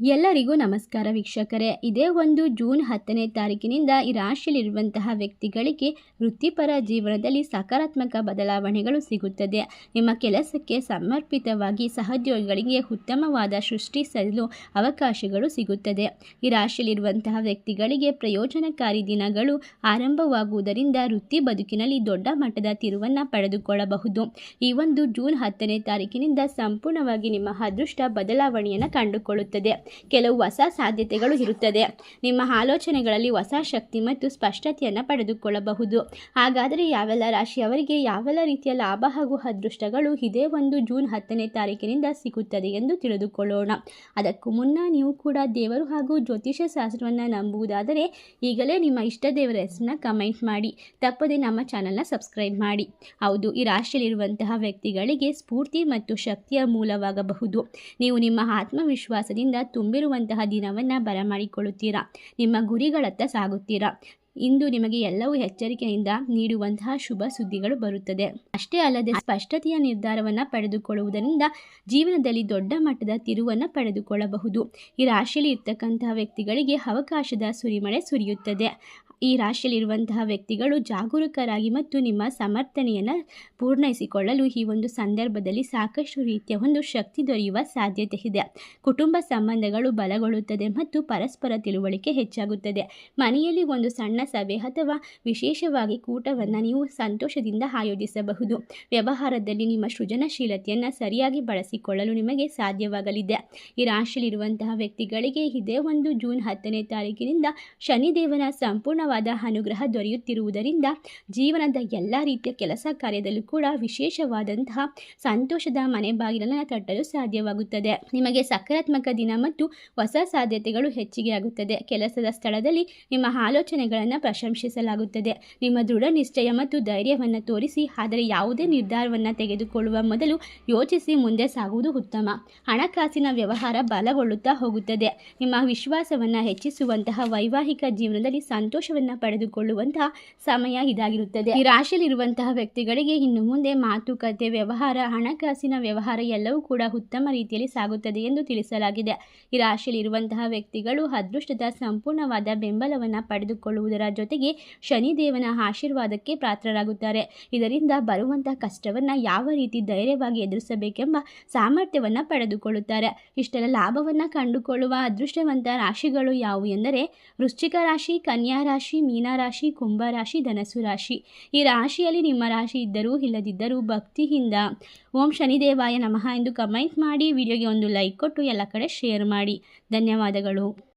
ಎಲ್ಲರಿಗೂ ನಮಸ್ಕಾರ ವೀಕ್ಷಕರೇ. ಇದೇ ಒಂದು ಜೂನ್ ಹತ್ತನೇ ತಾರೀಕಿನಿಂದ ಈ ರಾಶಿಯಲ್ಲಿರುವಂತಹ ವ್ಯಕ್ತಿಗಳಿಗೆ ವೃತ್ತಿಪರ ಜೀವನದಲ್ಲಿ ಸಕಾರಾತ್ಮಕ ಬದಲಾವಣೆಗಳು ಸಿಗುತ್ತದೆ. ನಿಮ್ಮ ಕೆಲಸಕ್ಕೆ ಸಮರ್ಪಿತವಾಗಿ ಸಹೋದ್ಯೋಗಿಗಳಿಗೆ ಉತ್ತಮವಾದ ಸೃಷ್ಟಿಸಲು ಅವಕಾಶಗಳು ಸಿಗುತ್ತದೆ. ಈ ರಾಶಿಯಲ್ಲಿರುವಂತಹ ವ್ಯಕ್ತಿಗಳಿಗೆ ಪ್ರಯೋಜನಕಾರಿ ದಿನಗಳು ಆರಂಭವಾಗುವುದರಿಂದ ವೃತ್ತಿ ಬದುಕಿನಲ್ಲಿ ದೊಡ್ಡ ಮಟ್ಟದ ತಿರುವನ್ನು ಪಡೆದುಕೊಳ್ಳಬಹುದು. ಈ ಒಂದು ಜೂನ್ ಹತ್ತನೇ ತಾರೀಕಿನಿಂದ ಸಂಪೂರ್ಣವಾಗಿ ನಿಮ್ಮ ಅದೃಷ್ಟ ಬದಲಾವಣೆಯನ್ನು ಕಂಡುಕೊಳ್ಳುತ್ತದೆ. ಕೆಲವು ಹೊಸ ಸಾಧ್ಯತೆಗಳು ಇರುತ್ತದೆ. ನಿಮ್ಮ ಆಲೋಚನೆಗಳಲ್ಲಿ ಹೊಸ ಶಕ್ತಿ ಮತ್ತು ಸ್ಪಷ್ಟತೆಯನ್ನು ಪಡೆದುಕೊಳ್ಳಬಹುದು. ಹಾಗಾದರೆ ಯಾವೆಲ್ಲ ರಾಶಿಯವರಿಗೆ ಯಾವೆಲ್ಲ ರೀತಿಯ ಲಾಭ ಹಾಗೂ ಅದೃಷ್ಟಗಳು ಇದೇ ಒಂದು ಜೂನ್ ಹತ್ತನೇ ತಾರೀಕಿನಿಂದ ಸಿಗುತ್ತದೆ ಎಂದು ತಿಳಿದುಕೊಳ್ಳೋಣ. ಅದಕ್ಕೂ ಮುನ್ನ ನೀವು ಕೂಡ ದೇವರು ಹಾಗೂ ಜ್ಯೋತಿಷ ಶಾಸ್ತ್ರವನ್ನು ನಂಬುವುದಾದರೆ ಈಗಲೇ ನಿಮ್ಮ ಇಷ್ಟ ದೇವರ ಹೆಸರನ್ನ ಕಮೆಂಟ್ ಮಾಡಿ. ತಪ್ಪದೆ ನಮ್ಮ ಚಾನಲ್ನ ಸಬ್ಸ್ಕ್ರೈಬ್ ಮಾಡಿ. ಹೌದು, ಈ ರಾಶಿಯಲ್ಲಿರುವಂತಹ ವ್ಯಕ್ತಿಗಳಿಗೆ ಸ್ಫೂರ್ತಿ ಮತ್ತು ಶಕ್ತಿಯ ಮೂಲವಾಗಬಹುದು. ನೀವು ನಿಮ್ಮ ಆತ್ಮವಿಶ್ವಾಸದಿಂದ ತುಂಬಿರುವಂತಹ ದಿನವನ್ನು ಬರಮಾಡಿಕೊಳ್ಳುತ್ತೀರಾ? ನಿಮ್ಮ ಗುರಿಗಳತ್ತ ಸಾಗುತ್ತೀರಾ? ಇಂದು ನಿಮಗೆ ಎಲ್ಲವೂ ಎಚ್ಚರಿಕೆಯಿಂದ ನೀಡುವಂತಹ ಶುಭ ಸುದ್ದಿಗಳು ಬರುತ್ತದೆ. ಅಷ್ಟೇ ಅಲ್ಲದೆ ಸ್ಪಷ್ಟತೆಯ ನಿರ್ಧಾರವನ್ನು ಪಡೆದುಕೊಳ್ಳುವುದರಿಂದ ಜೀವನದಲ್ಲಿ ದೊಡ್ಡ ಮಟ್ಟದ ತಿರುವನ್ನು ಪಡೆದುಕೊಳ್ಳಬಹುದು. ಈ ರಾಶಿಯಲ್ಲಿ ಇರ್ತಕ್ಕಂತಹ ವ್ಯಕ್ತಿಗಳಿಗೆ ಅವಕಾಶದ ಸುರಿಮಳೆ ಸುರಿಯುತ್ತದೆ. ಈ ರಾಶಿಯಲ್ಲಿರುವಂತಹ ವ್ಯಕ್ತಿಗಳು ಜಾಗರೂಕರಾಗಿ ಮತ್ತು ನಿಮ್ಮ ಸಮರ್ಥನೆಯನ್ನು ಪೂರ್ಣೈಸಿಕೊಳ್ಳಲು ಈ ಒಂದು ಸಂದರ್ಭದಲ್ಲಿ ಸಾಕಷ್ಟು ರೀತಿಯ ಒಂದು ಶಕ್ತಿ ದೊರೆಯುವ ಸಾಧ್ಯತೆ ಇದೆ. ಕುಟುಂಬ ಸಂಬಂಧಗಳು ಬಲಗೊಳ್ಳುತ್ತದೆ ಮತ್ತು ಪರಸ್ಪರ ತಿಳುವಳಿಕೆ ಹೆಚ್ಚಾಗುತ್ತದೆ. ಮನೆಯಲ್ಲಿ ಒಂದು ಸಣ್ಣ ಸಭೆ ಅಥವಾ ವಿಶೇಷವಾಗಿ ಕೂಟವನ್ನು ನೀವು ಸಂತೋಷದಿಂದ ಆಯೋಜಿಸಬಹುದು. ವ್ಯವಹಾರದಲ್ಲಿ ನಿಮ್ಮ ಸೃಜನಶೀಲತೆಯನ್ನು ಸರಿಯಾಗಿ ಬಳಸಿಕೊಳ್ಳಲು ನಿಮಗೆ ಸಾಧ್ಯವಾಗಲಿದೆ. ಈ ರಾಶಿಯಲ್ಲಿರುವಂತಹ ವ್ಯಕ್ತಿಗಳಿಗೆ ಇದೇ ಒಂದು ಜೂನ್ ಹತ್ತನೇ ತಾರೀಕಿನಿಂದ ಶನಿದೇವನ ಸಂಪೂರ್ಣವಾದ ಅನುಗ್ರಹ ದೊರೆಯುತ್ತಿರುವುದರಿಂದ ಜೀವನದ ಎಲ್ಲ ರೀತಿಯ ಕೆಲಸ ಕಾರ್ಯದಲ್ಲೂ ಕೂಡ ವಿಶೇಷವಾದಂತಹ ಸಂತೋಷದ ಮನೆ ಬಾಗಿಲನ್ನು ತಟ್ಟಲು ಸಾಧ್ಯವಾಗುತ್ತದೆ. ನಿಮಗೆ ಸಕಾರಾತ್ಮಕ ದಿನ ಮತ್ತು ಹೊಸ ಸಾಧ್ಯತೆಗಳು ಹೆಚ್ಚಿಗೆ ಆಗುತ್ತದೆ. ಕೆಲಸದ ಸ್ಥಳದಲ್ಲಿ ನಿಮ್ಮ ಆಲೋಚನೆಗಳನ್ನು ಪ್ರಶಂಸಿಸಲಾಗುತ್ತದೆ. ನಿಮ್ಮ ದೃಢ ನಿಶ್ಚಯ ಮತ್ತು ಧೈರ್ಯವನ್ನು ತೋರಿಸಿ, ಆದರೆ ಯಾವುದೇ ನಿರ್ಧಾರವನ್ನು ತೆಗೆದುಕೊಳ್ಳುವ ಮೊದಲು ಯೋಚಿಸಿ ಮುಂದೆ ಸಾಗುವುದು ಉತ್ತಮ. ಹಣಕಾಸಿನ ವ್ಯವಹಾರ ಬಲಗೊಳ್ಳುತ್ತಾ ಹೋಗುತ್ತದೆ. ನಿಮ್ಮ ವಿಶ್ವಾಸವನ್ನು ಹೆಚ್ಚಿಸುವಂತಹ ವೈವಾಹಿಕ ಜೀವನದಲ್ಲಿ ಸಂತೋಷವನ್ನು ಪಡೆದುಕೊಳ್ಳುವಂತಹ ಸಮಯ ಇದಾಗಿರುತ್ತದೆ. ಈ ರಾಶಿಯಲ್ಲಿರುವಂತಹ ವ್ಯಕ್ತಿಗಳಿಗೆ ಇನ್ನು ಮುಂದೆ ಮಾತುಕತೆ, ವ್ಯವಹಾರ, ಹಣಕಾಸಿನ ವ್ಯವಹಾರ ಎಲ್ಲವೂ ಕೂಡ ಉತ್ತಮ ರೀತಿಯಲ್ಲಿ ಸಾಗುತ್ತದೆ ಎಂದು ತಿಳಿಸಲಾಗಿದೆ. ಈ ರಾಶಿಯಲ್ಲಿರುವಂತಹ ವ್ಯಕ್ತಿಗಳು ಅದೃಷ್ಟದ ಸಂಪೂರ್ಣವಾದ ಬೆಂಬಲವನ್ನು ಪಡೆದುಕೊಳ್ಳುವುದರ ಜೊತೆಗೆ ಶನಿದೇವನ ಆಶೀರ್ವಾದಕ್ಕೆ ಪಾತ್ರರಾಗುತ್ತಾರೆ. ಇದರಿಂದ ಬರುವಂತಹ ಕಷ್ಟವನ್ನು ಯಾವ ರೀತಿ ಧೈರ್ಯವಾಗಿ ಎದುರಿಸಬೇಕೆಂಬ ಸಾಮರ್ಥ್ಯವನ್ನು ಪಡೆದುಕೊಳ್ಳುತ್ತಾರೆ. ಇಷ್ಟೆಲ್ಲ ಲಾಭವನ್ನು ಕಂಡುಕೊಳ್ಳುವ ಅದೃಷ್ಟವಂತ ರಾಶಿಗಳು ಯಾವುವು ಎಂದರೆ ವೃಶ್ಚಿಕ ರಾಶಿ, ಕನ್ಯಾ ರಾಶಿ ರಾಶಿ ಕುಂಭ ರಾಶಿ ಧನಸು ರಾಶಿ. ಈ ರಾಶಿಯಲ್ಲಿ ನಿಮ್ಮ ರಾಶಿ ಇದ್ದರೂ ಇಲ್ಲದಿದ್ದರೂ ಭಕ್ತಿಯಿಂದ ಓಂ ಶನಿದೇವಾಯ ನಮಃ ಎಂದು ಕಮೆಂಟ್ ಮಾಡಿ. ವಿಡಿಯೋಗೆ ಒಂದು ಲೈಕ್ ಕೊಟ್ಟು ಎಲ್ಲ ಕಡೆ ಶೇರ್ ಮಾಡಿ. ಧನ್ಯವಾದಗಳು.